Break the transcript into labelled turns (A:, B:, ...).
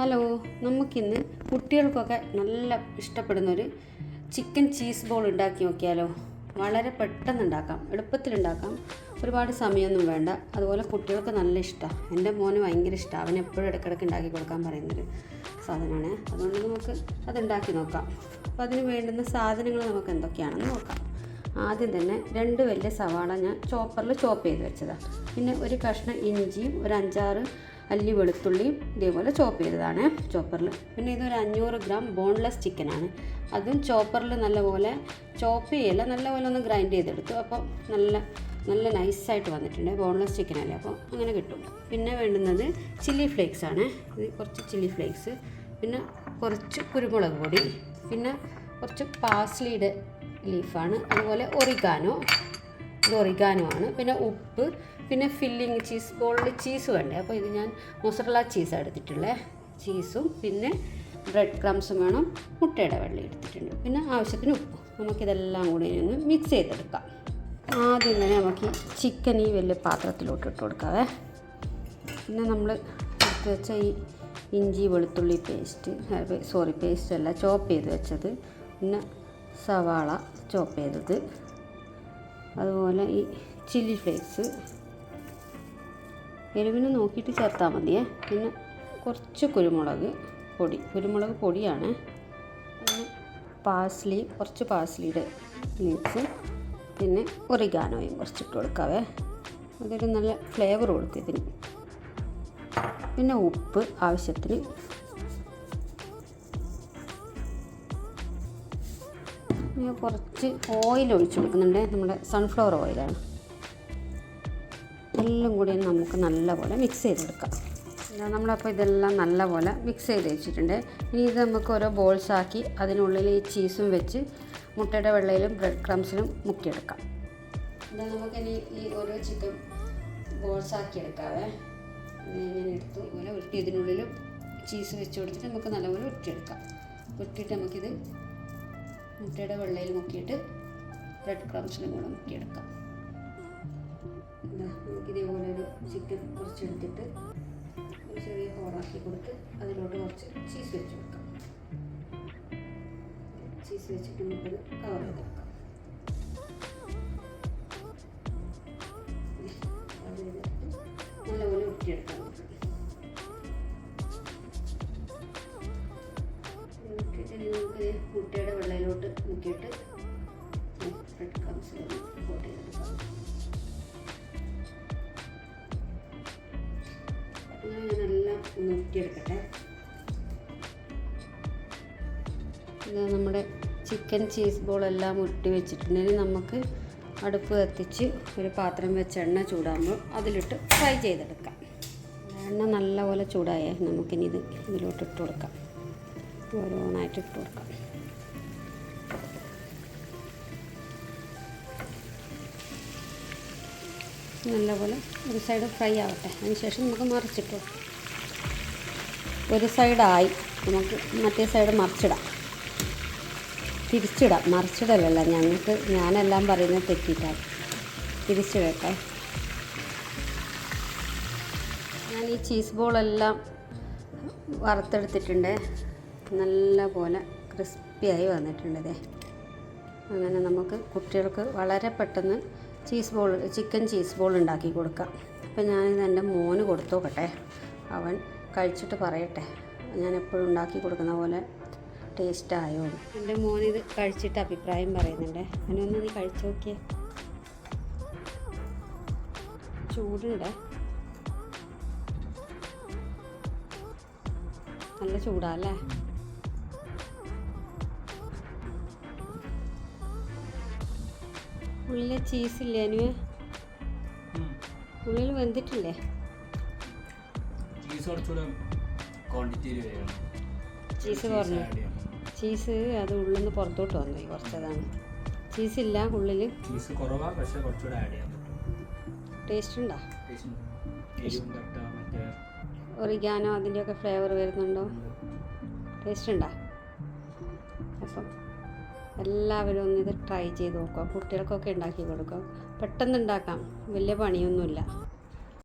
A: Hello നമുക്കിന്ന് കുട്ടികൾക്കൊക്കെ നല്ല ഇഷ്ടപ്പെടുന്നൊരു ചിക്കൻ ചീസ് ബോൾ ഉണ്ടാക്കി നോക്കിയാലോ. വളരെ പെട്ടെന്ന് ഉണ്ടാക്കാം എളുപ്പത്തിലുണ്ടാക്കാം. ഒരുപാട് സമയമൊന്നും വേണ്ട. അതുപോലെ കുട്ടികൾക്ക് നല്ല ഇഷ്ടമാണ് എന്റെ മോന് ഭയങ്കര ഇഷ്ടമാണ് അവൻ എപ്പോഴും ഇടയ്ക്കിടയ്ക്ക് ഉണ്ടാക്കി കൊടുക്കാൻ പറയുന്നൊരു സാധനമാണ്. അതുകൊണ്ട് നമുക്ക് അത് ഉണ്ടാക്കി നോക്കാം. അപ്പോൾ അതിന് വേണ്ടുന്ന സാധനങ്ങൾ നമുക്ക് എന്തൊക്കെയാണെന്ന് നോക്കാം. ആദ്യം തന്നെ രണ്ട് വലിയ സവാള ഞാൻ ചോപ്പറിൽ ചോപ്പ് ചെയ്ത് വെച്ചതാണ് പിന്നെ ഒരു കഷ്ണം ഇഞ്ചിയും ഒരു അഞ്ചാറ് അല്ലി വെളുത്തുള്ളിയും ഇതേപോലെ ചോപ്പ് ചെയ്തതാണ് ചോപ്പറിൽ പിന്നെ ഇതൊരു അഞ്ഞൂറ് ഗ്രാം ബോൺലെസ് ചിക്കനാണ് അതും ചോപ്പറിൽ നല്ലപോലെ ചോപ്പ് ചെയ്യല്ല നല്ലപോലെ ഒന്ന് ഗ്രൈൻഡ് ചെയ്തെടുത്തു. അപ്പോൾ നല്ല നല്ല നൈസായിട്ട് വന്നിട്ടുണ്ട് ബോൺലെസ് ചിക്കനല്ലേ അപ്പോൾ അങ്ങനെ കിട്ടും. പിന്നെ വേണ്ടുന്നത് ചില്ലി ഫ്ലേക്സ് ആണ്. ഇത് കുറച്ച് ചില്ലി ഫ്ലേക്സ് പിന്നെ കുറച്ച് കുരുമുളക് പൊടി. പിന്നെ കുറച്ച് പാസ്ലിയുടെ ലീഫാണ് അതുപോലെ ഒറിഗാനോ ഇത് ഒറിഗാനോ ആണ് പിന്നെ ഉപ്പ് പിന്നെ ഫില്ലിങ് ചീസ് ബോളിൽ ചീസ് വേണ്ടേ. അപ്പോൾ ഇത് ഞാൻ മൊസറല ചീസ് എടുത്തിട്ടുള്ളത് ചീസും പിന്നെ ബ്രെഡ് ക്രംസും വേണം. മുട്ടയുടെ വെള്ളം എടുത്തിട്ടുണ്ട്. പിന്നെ ആവശ്യത്തിന് ഉപ്പ്. നമുക്കിതെല്ലാം കൂടി ഒന്ന് മിക്സ് ചെയ്തെടുക്കാം. ആദ്യം തന്നെ നമുക്ക് ചിക്കൻ ഈ വലിയ പാത്രത്തിലോട്ട് ഇട്ട് കൊടുക്കാവേ. പിന്നെ നമ്മൾ എടുത്ത് വെച്ച ഈ ഇഞ്ചി വെളുത്തുള്ളി പേസ്റ്റ് സോറി പേസ്റ്റ് അല്ല ചോപ്പ് ചെയ്ത് വെച്ചത്. പിന്നെ സവാള ചോപ്പ് ചെയ്തത്. അതുപോലെ ഈ ചില്ലി ഫ്ലേക്സ്. എരിവിന് നോക്കിയിട്ട് ചേർത്താൽ മതിയേ. പിന്നെ കുറച്ച് കുരുമുളക് പൊടി. കുരുമുളക് പൊടിയാണ്. പിന്നെ പാസ്ലി കുറച്ച് പാസ്ലിയുടെ ലീവ്സ്. പിന്നെ ഒറിഗാനോയും കുറച്ചിട്ട് കൊടുക്കാവേ. അതൊരു നല്ല ഫ്ലേവർ കൊടുക്കും ഇതിന്. പിന്നെ ഉപ്പ് ആവശ്യത്തിന് ഞാൻ കുറച്ച് ഓയിൽ ഒഴിച്ചു കൊടുക്കുന്നുണ്ട്. നമ്മുടെ സൺഫ്ലവർ ഓയിലാണ് എല്ലാം കൂടി നമുക്ക് നല്ലപോലെ മിക്സ് ചെയ്തെടുക്കാം നമ്മളപ്പോൾ ഇതെല്ലാം നല്ലപോലെ മിക്സ് ചെയ്ത് വെച്ചിട്ടുണ്ട്. ഇനി ഇത് നമുക്ക് ഓരോ ബോൾസ് ആക്കി അതിനുള്ളിൽ ഈ ചീസും വെച്ച് മുട്ടയുടെ വെള്ളയിലും ബ്രെഡ് ക്രംസിലും മുക്കിയെടുക്കാം. എന്നാൽ നമുക്കിനി ഈ ഓരോ ചിക്കൻ ബോൾസ് ആക്കി എടുക്കാവേ. ഞാൻ എടുത്തു. ഇങ്ങനെ ഉരുട്ടി ഇതിനുള്ളിലും ചീസ് വെച്ച് കൊടുത്തിട്ട് നമുക്ക് നല്ലപോലെ ഉരുട്ടിയെടുക്കാം. ഉരുട്ടിയിട്ട് നമുക്കിത് മുട്ടയുടെ വെള്ളയിൽ മുക്കിയിട്ട് ബ്രെഡ് ക്രംസിലും കൂടെ മുക്കിയെടുക്കാം. ഇതേപോലൊരു ചിക്കൻ കുറച്ചെടുത്തിട്ട് ഒരു ചെറിയ ഹോളാക്കി കൊടുത്ത് അതിലോട്ട് കുറച്ച് ചീസ് വെച്ച് കൊടുക്കാം. ചീസ് വെച്ചിട്ട് നമുക്കത് കവർ ചെയ്തെടുക്കാം. അത് ഇനി നമുക്ക് മുട്ടയുടെ വെള്ളയിലോട്ട് മുക്കിയിട്ട് ബ്രെഡ് ക്രംസ് കോട്ട് ചെയ്തെടുക്കാം ഞാനെല്ലാം ഒന്ന് നമ്മുടെ ചിക്കൻ ചീസ് ബോളെല്ലാം ഉരുട്ടി വെച്ചിട്ടുണ്ടെങ്കിൽ നമുക്ക് അടുപ്പ് കത്തിച്ച് ഒരു പാത്രം വെച്ച് എണ്ണ ചൂടാകുമ്പോൾ അതിലിട്ട് ഫ്രൈ ചെയ്തെടുക്കാം. എണ്ണ നല്ലപോലെ ചൂടായേ നമുക്കിനി ഇത് ഇതിലോട്ട് ഇട്ട് കൊടുക്കാം. ഓരോന്നായിട്ട് ഇട്ട് കൊടുക്കാം. നല്ലപോലെ ഒരു സൈഡ് ഫ്രൈ ആവട്ടെ. അതിനുശേഷം നമുക്ക് മറിച്ചിട്ട് ഒരു സൈഡായി നമുക്ക് മറ്റേ സൈഡ് മറിച്ചിടാം. തിരിച്ചിടാം. മറിച്ചിടലല്ല ഞങ്ങൾക്ക് ഞാനെല്ലാം പറയുന്നത് തെറ്റിയിട്ടാണ്. തിരിച്ചിടട്ടെ. ഞാൻ ഈ ചീസ് ബോളെല്ലാം വറുത്തെടുത്തിട്ടുണ്ട്. നല്ല പോലെ ക്രിസ്പിയായി വന്നിട്ടുണ്ട് ദേ അങ്ങനെ നമുക്ക് കുട്ടികൾക്ക് വളരെ പെട്ടെന്ന് cheese ball chicken cheese ball ഉണ്ടാക്കി കൊടുക്കാം. അപ്പോൾ ഞാനിത് എന്റെ മോന് കൊടുത്തു നോക്കട്ടെ. അവൻ കഴിച്ചിട്ട് പറയട്ടെ. ഞാൻ എപ്പോഴും ഉണ്ടാക്കി കൊടുക്കുന്ന പോലെ ടേസ്റ്റ് ആയോ? എന്റെ മോൻ ഇത് കഴിച്ചിട്ട് അഭിപ്രായം പറയുന്നുണ്ട്. അവനൊന്ന് നീ കഴിച്ചു നോക്കിയേ. ചൂടുണ്ട്. നല്ല ചൂടാല്ലേ ഉള്ളിൽ ചീസില്ലേ അനു ഉള്ളിൽ വെന്തിട്ടില്ലേ?
B: ചീസ്
A: ചീസ് കുറഞ്ഞു. ചീസ് അത് ഉള്ളിൽ നിന്ന് പുറത്തോട്ട് വന്നു കുറച്ചതാണ്. ചീസ് ഇല്ല ഉള്ളിൽ
B: ചീസ് കുറവാ പക്ഷേ കുറച്ചുകൂടെ ആഡ് ചെയ്യാൻ
A: ടേസ്റ്റ് ഉണ്ടോ? ഒറിഗാനോ അതിന്റെയൊക്കെ ഫ്ലേവർ വരുന്നുണ്ടോ? ടേസ്റ്റ് ഉണ്ടോ? അപ്പം എല്ലാവരും ഒന്ന് ഇത് ട്രൈ ചെയ്ത് നോക്കുക. കുട്ടികൾക്കൊക്കെ ഉണ്ടാക്കി കൊടുക്കുക. പെട്ടെന്ന് ഉണ്ടാക്കാം വലിയ പണിയൊന്നുമില്ല.